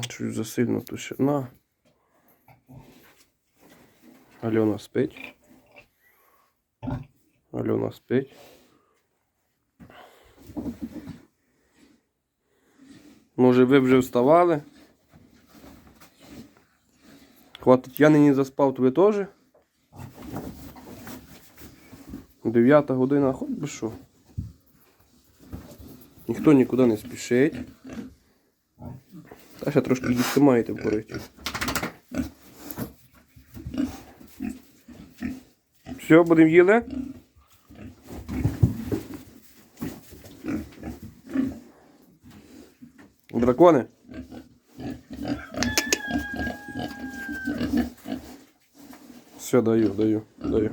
Чуть засильно тушина. Альона спить. Альона спить. Може, ви вже вставали? Хватить, я нині заспав, то ви теж? Дев'ята година, хоч би що. Ніхто нікуди не спішить. Та ще трошки їсти маєте порити. Все, будемо їли? Дракони? Все, даю, даю, даю.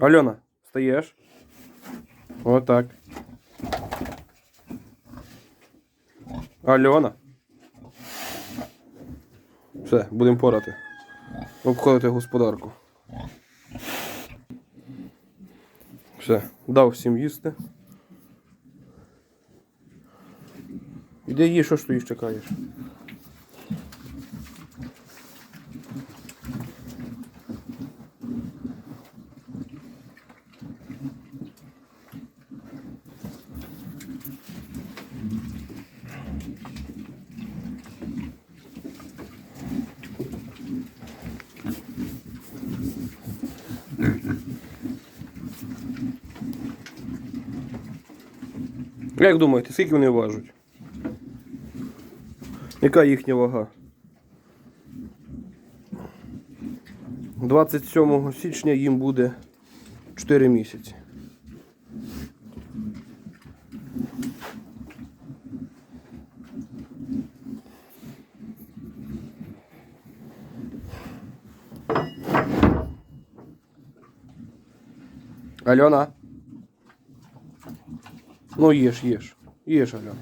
Альона, стаєш? Отак. Альона. Все, будемо порати. Обходити господарку. Все, дав всім їсти. Іди їж, що ж ти їж чекаєш. Як думаєте, скільки вони важать? Яка їхня вага? 27 січня їм буде 4 місяці. Альона. Ну їж, їж. Їж, Альона.